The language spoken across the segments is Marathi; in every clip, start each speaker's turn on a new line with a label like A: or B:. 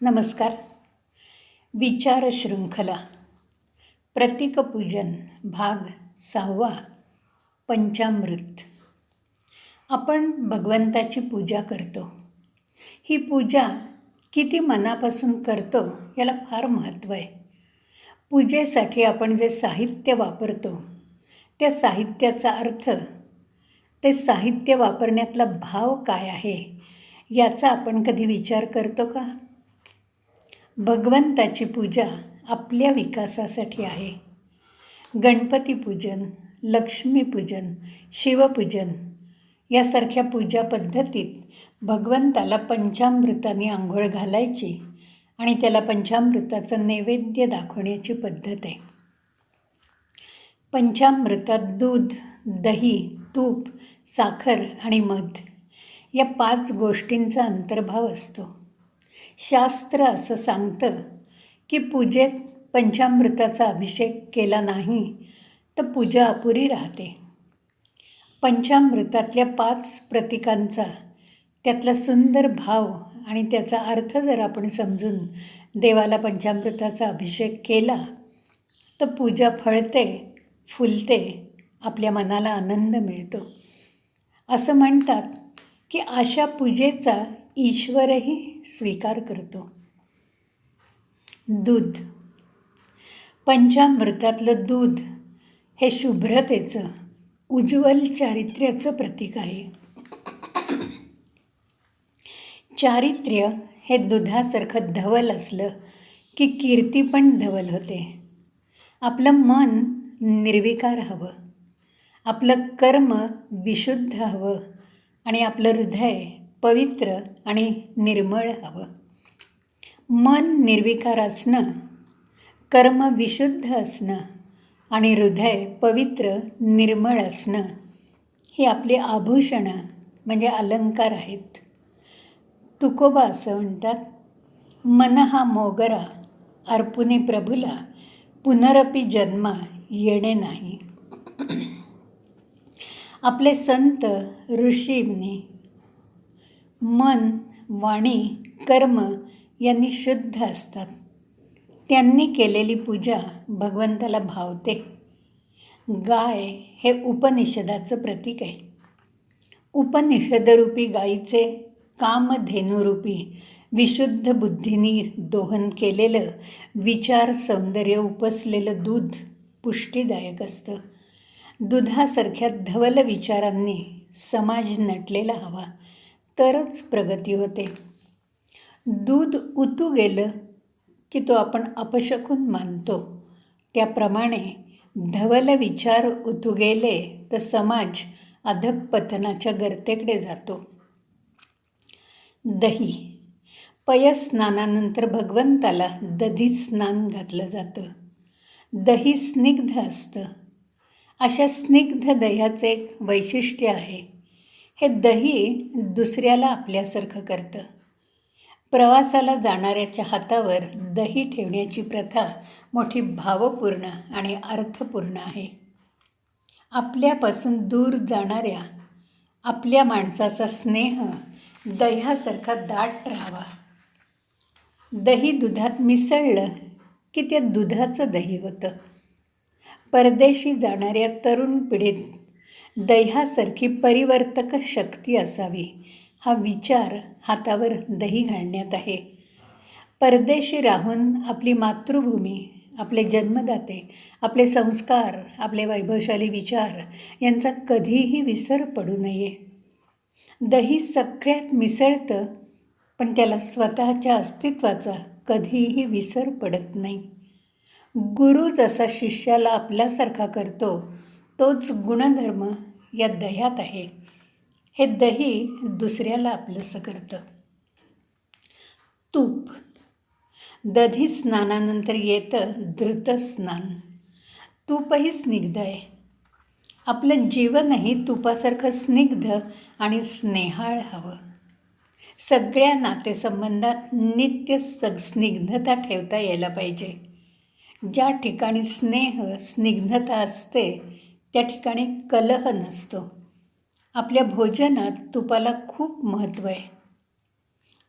A: नमस्कार. विचार शृंखला प्रतीकपूजन भाग सहावा. पंचामृत. आपण भगवंताची पूजा करतो. ही पूजा किती मनापासून करतो याला फार महत्त्व आहे. पूजेसाठी आपण जे साहित्य वापरतो त्या साहित्याचा अर्थ ते साहित्य वापरण्यातला भाव काय आहे याचा आपण कधी विचार करतो का? भगवंताची पूजा आपल्या विकासासाठी आहे. गणपतीपूजन लक्ष्मीपूजन शिवपूजन यासारख्या पूजा पद्धतीत भगवंताला पंचामृताने आंघोळ घालायची आणि त्याला पंचामृताचं नैवेद्य दाखवण्याची पद्धत आहे. पंचामृतात दूध दही तूप साखर आणि मध या पाच गोष्टींचा अंतर्भाव असतो. शास्त्र असं सांगतं की पूजेत पंचामृताचा अभिषेक केला नाही तर पूजा अपुरी राहते. पंचामृतातल्या पाच प्रतीकांचा त्यातला सुंदर भाव आणि त्याचा अर्थ जर आपण समजून देवाला पंचामृताचा अभिषेक केला तर पूजा फळते फुलते आपल्या मनाला आनंद मिळतो. असं म्हणतात की अशा पूजेचा ईश्वरही स्वीकार करतो. दूध. पंचामृतातलं दूध हे शुभ्रतेचं उज्ज्वल चारित्र्याचं प्रतीक आहे. चारित्र्य हे दुधासारखं धवल असलं की कीर्ती पण धवल होते. आपलं मन निर्विकार हवं. आपलं कर्म विशुद्ध हवं आणि आपलं हृदय पवित्र आणि निर्मळ हवं. मन निर्विकार असणं कर्म विशुद्ध असणं आणि हृदय पवित्र निर्मळ असणं ही आपली आभूषणं म्हणजे अलंकार आहेत. तुकोबा असं म्हणतात मन हा मोगरा अर्पुने प्रभूला पुनरपी जन्मा येणे नाही. आपले संत ऋषींनी मन वाणी कर्म यांनी शुद्ध असतात. त्यांनी केलेली पूजा भगवंताला भावते. गाय हे उपनिषदाचं प्रतीक आहे. उपनिषदरूपी गायीचे कामधेनुरूपी विशुद्ध बुद्धीनी दोहन केलेलं विचार सौंदर्य उपसलेलं दूध पुष्टीदायक असतं. दुधासारख्या धवल विचारांनी समाज नटलेला हवा. तरच प्रगती होते. दूध उतू गेलं की तो आपण अपशकून मानतो. त्याप्रमाणे धवल विचार उतू गेले तर समाज अधपतनाच्या गर्तेकडे जातो. दही. पयस्नानानंतर भगवंताला दधी स्नान घातलं जातं. दही स्निग्ध असतं. अशा स्निग्ध दह्याचं एक वैशिष्ट्य आहे. हे दही दुसऱ्याला आपल्यासारखं करतं. प्रवासाला जाणाऱ्याच्या हातावर दही ठेवण्याची प्रथा मोठी भावपूर्ण आणि अर्थपूर्ण आहे. आपल्यापासून दूर जाणाऱ्या आपल्या माणसाचा स्नेह दह्यासारखा दाट राहावा. दही दुधात मिसळलं की त्या दुधाचं दही होतं. परदेशी जाणाऱ्या तरुण पिढीत दह्यासारखी परिवर्तक शक्ती असावी. हा विचार हातावर दही घालण्यात आहे. परदेशी राहून आपली मातृभूमी आपले जन्मदाते आपले संस्कार आपले वैभवशाली विचार यांचा कधीही विसर पडू नये. दही सगळ्यात मिसळतं पण त्याला स्वतःच्या अस्तित्वाचा कधीही विसर पडत नाही. गुरु जसा शिष्याला आपल्यासारखा करतो तोच गुणधर्म या दह्यात आहे. हे दही दुसऱ्याला आपलंसं करतं. तूप. दधी स्नानानंतर येतं धृत स्नान. तूपही स्निग्ध आहे. आपलं जीवनही तुपासारखं स्निग्ध आणि स्नेहाळ हवं. सगळ्या नातेसंबंधात नित्य सग स्निग्धता ठेवता यायला पाहिजे. ज्या ठिकाणी स्नेह स्निग्धता असते त्या ठिकाणी कलह नसतो. आपल्या भोजनात तुपाला खूप महत्त्व आहे.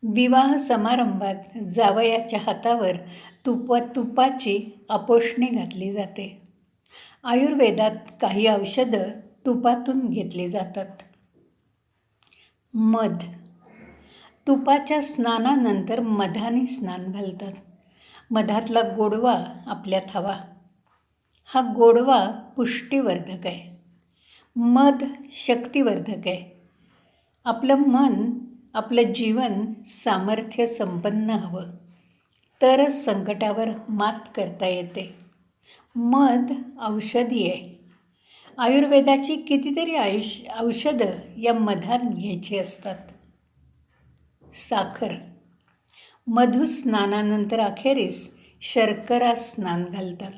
A: विवाह समारंभात जावयाच्या हातावर तुपा तुपाची आपोषणे घातली जाते. आयुर्वेदात काही औषधं तुपातून घेतली जातात. मध. तुपाच्या स्नानानंतर मधाने स्नान घालतात. मधातला गोडवा आपल्यात हवा. हा गोडवा पुष्टीवर्धक आहे. मध शक्तिवर्धक आहे. आपलं मन आपलं जीवन सामर्थ्य संपन्न हवं. तरच संकटावर मात करता येते. मध औषधी आहे. आयुर्वेदाची कितीतरी आयुष्य औषधं या मधात घ्यायची असतात. साखर. मधुस्नानानंतर अखेरीस शर्करा स्नान घालतात.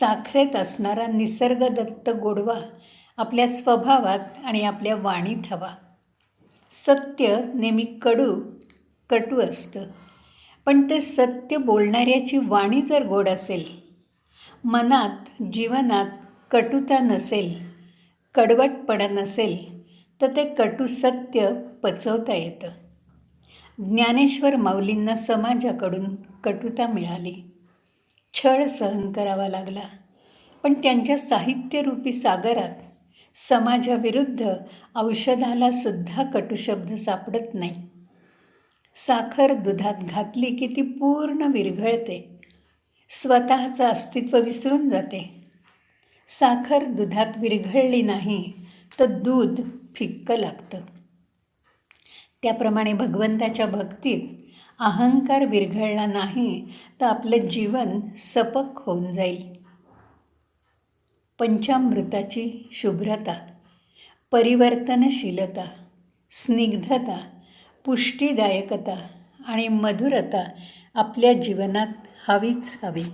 A: साखरेत असणारा निसर्गदत्त गोडवा आपल्या स्वभावात आणि आपल्या वाणीत हवा. सत्य नेहमी कडू कटू असतं. पण ते सत्य बोलणाऱ्याची वाणी जर गोड असेल मनात जीवनात कटुता नसेल कडवटपणा नसेल तर ते कटू सत्य पचवता येतं. ज्ञानेश्वर माऊलींना समाजाकडून कटुता मिळाली. छळ सहन करावा लागला. पण त्यांच्या साहित्यरूपी सागरात समाजाविरुद्ध औषधाला सुद्धा कटुशब्द सापडत नाही. साखर दुधात घातली की ती पूर्ण विरघळते. स्वतःचं अस्तित्व विसरून जाते. साखर दुधात विरघळली नाही तर दूध फिक्कं लागतं. त्याप्रमाणे भगवंताच्या भक्तीत अहंकार विरघळला नाही तर आपलं जीवन सपक होऊन जाईल. पंचामृताची शुभ्रता परिवर्तनशीलता स्निग्धता पुष्टीदायकता आणि मधुरता आपल्या जीवनात हवीच हवी.